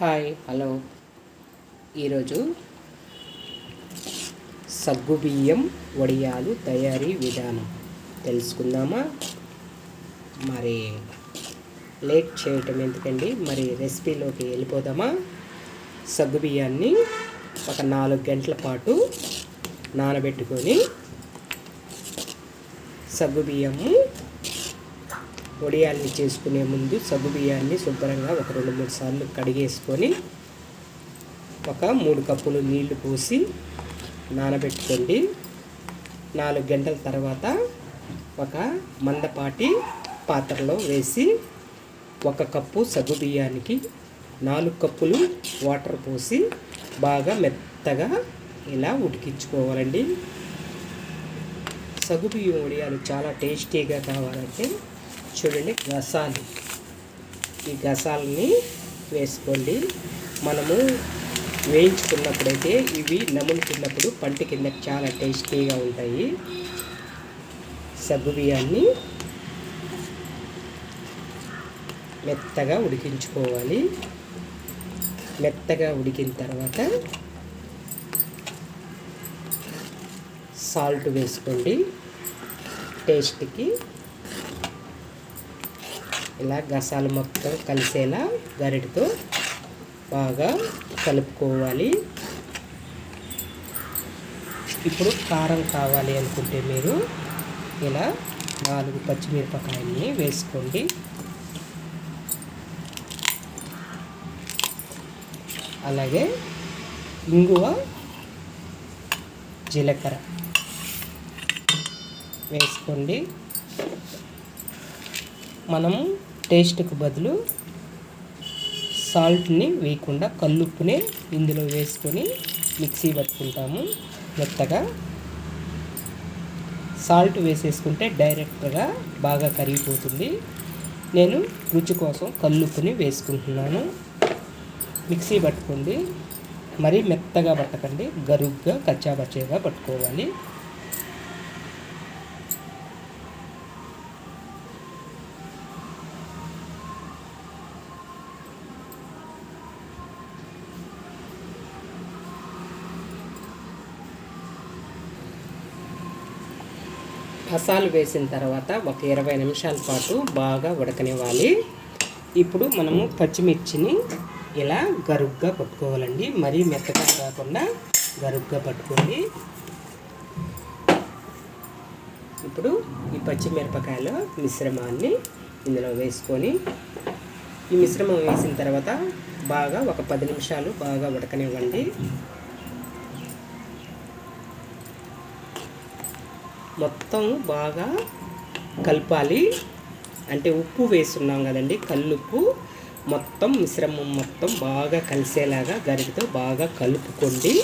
Hi hello. ఈరోజు సగ్గుబియ్యం వడియాలు తయారీ విధానం తెలుసుకుందామా? మరి లేట్ చేయటం ఎందుకండి? మరి రెసిపీలోకి వెళ్ళిపోదామా? సగ్గుబియ్యాన్ని ఒక నాలుగు గంటల పాటు నానబెట్టుకొని సగ్గుబియ్యము వడియాల్ని చేసుకునే ముందు సగ్గు బియ్యాన్ని శుభ్రంగా ఒక రెండు మూడు సార్లు కడిగేసుకొని ఒక మూడు కప్పులు నీళ్ళు పోసి నానబెట్టుకోండి. నాలుగు గంటల తర్వాత ఒక మందపాటి పాత్రలో వేసి ఒక కప్పు సగ్గు బియ్యానికి నాలుగు కప్పులు వాటర్ పోసి బాగా మెత్తగా ఇలా ఉడికించుకోవాలండి. సగ్గు బియ్యం వడియాలు చాలా టేస్టీగా కావాలంటే చూడండి గసాలు. ఈ గసాలని వేసుకోండి. మనము వేయించుకున్నప్పుడైతే ఇవి నములుకున్నప్పుడు పంట కింద చాలా టేస్టీగా ఉంటాయి. సగ్గు బియ్యాన్ని మెత్తగా ఉడికించుకోవాలి. మెత్తగా ఉడికిన తర్వాత సాల్ట్ వేసుకోండి. టేస్ట్కి ఇలా గసాలు మొత్తం కలిసేలా గరిటితో బాగా కలుపుకోవాలి. ఇప్పుడు కారం కావాలి అనుకుంటే మీరు ఇలా నాలుగు పచ్చిమిరపకాయల్ని వేసుకోండి. అలాగే ఇంగువ జీలకర్ర వేసుకోండి. మనం టేస్ట్కు బదులు సాల్ట్ని వేయకుండా కల్లుప్పునే ఇందులో వేసుకొని మిక్సీ పట్టుకుంటాము మెత్తగా. సాల్ట్ వేసేసుకుంటే డైరెక్ట్గా బాగా కరిగిపోతుంది. నేను రుచి కోసం కల్లుప్పుని వేసుకుంటున్నాను. మిక్సీ పట్టుకోండి. మరీ మెత్తగా పట్టకండి. గరుగ్గా కచ్చాబచ్చేగా పట్టుకోవాలి. మసాలు వేసిన తర్వాత ఒక ఇరవై నిమిషాల పాటు బాగా ఉడకనివ్వాలి. ఇప్పుడు మనము పచ్చిమిర్చిని ఇలా గరుగ్గా పట్టుకోవాలండి. మరీ మెత్తగా కాకుండా గరుగ్గా పట్టుకోండి. ఇప్పుడు ఈ పచ్చిమిరపకాయల మిశ్రమాన్ని ఇందులో వేసుకొని ఈ మిశ్రమం వేసిన తర్వాత బాగా ఒక పది నిమిషాలు బాగా ఉడకనివ్వండి. మొత్తం బాగా కలపాలి. అంటే ఉప్పు వేస్తున్నాం కదండి కల్లుప్పు. మొత్తం మిశ్రమం మొత్తం బాగా కలిసేలాగా గరిటతో బాగా కలుపుకోండి.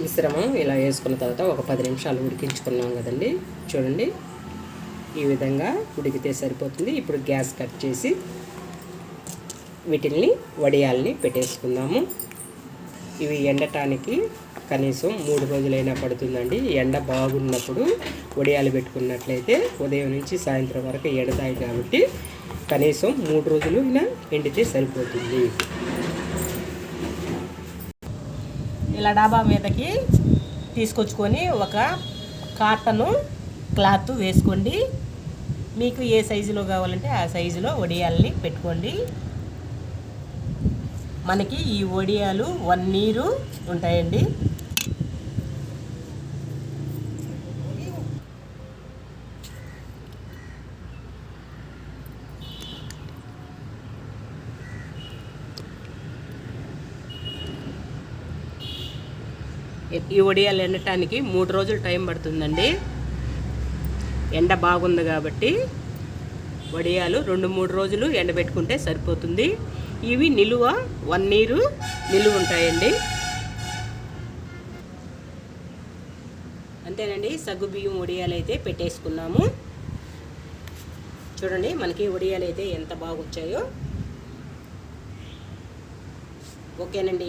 మిశ్రమం ఇలా వేసుకున్న తర్వాత ఒక పది నిమిషాలు ఉడికించుకున్నాం కదండి. చూడండి ఈ విధంగా ఉడికితే సరిపోతుంది. ఇప్పుడు గ్యాస్ కట్ చేసి వీటిల్ని వడియాల్ని పెట్టేసుకుందాము. ఇవి ఎండటానికి కనీసం మూడు రోజులైనా పడుతుందండి. ఎండ బాగున్నప్పుడు వడియాలు పెట్టుకున్నట్లయితే ఉదయం నుంచి సాయంత్రం వరకు ఎండతాయి కాబట్టి కనీసం మూడు రోజులు ఎండితే సరిపోతుంది. ఇలా డాబా మీదకి తీసుకొచ్చుకొని ఒక కాటను క్లాత్ వేసుకోండి. మీకు ఏ సైజులో కావాలంటే ఆ సైజులో వడియాల్ని పెట్టుకోండి. మనకి ఈ వడియాలు వన్ నీరు ఉంటాయండి. ఈ వడియాలు ఎండటానికి మూడు రోజులు టైం పడుతుందండి. ఎండ బాగుంది కాబట్టి వడియాలు రెండు మూడు రోజులు ఎండబెట్టుకుంటే సరిపోతుంది. ఇవి నిలువ వన్ నీరు నిలువ ఉంటాయండి. అంతేనండి సగ్గు బియ్యం వడియాలు అయితే పెట్టేసుకున్నాము. చూడండి మనకి ఒడియాలు అయితే ఎంత బాగా వచ్చాయో ఓకేనండి.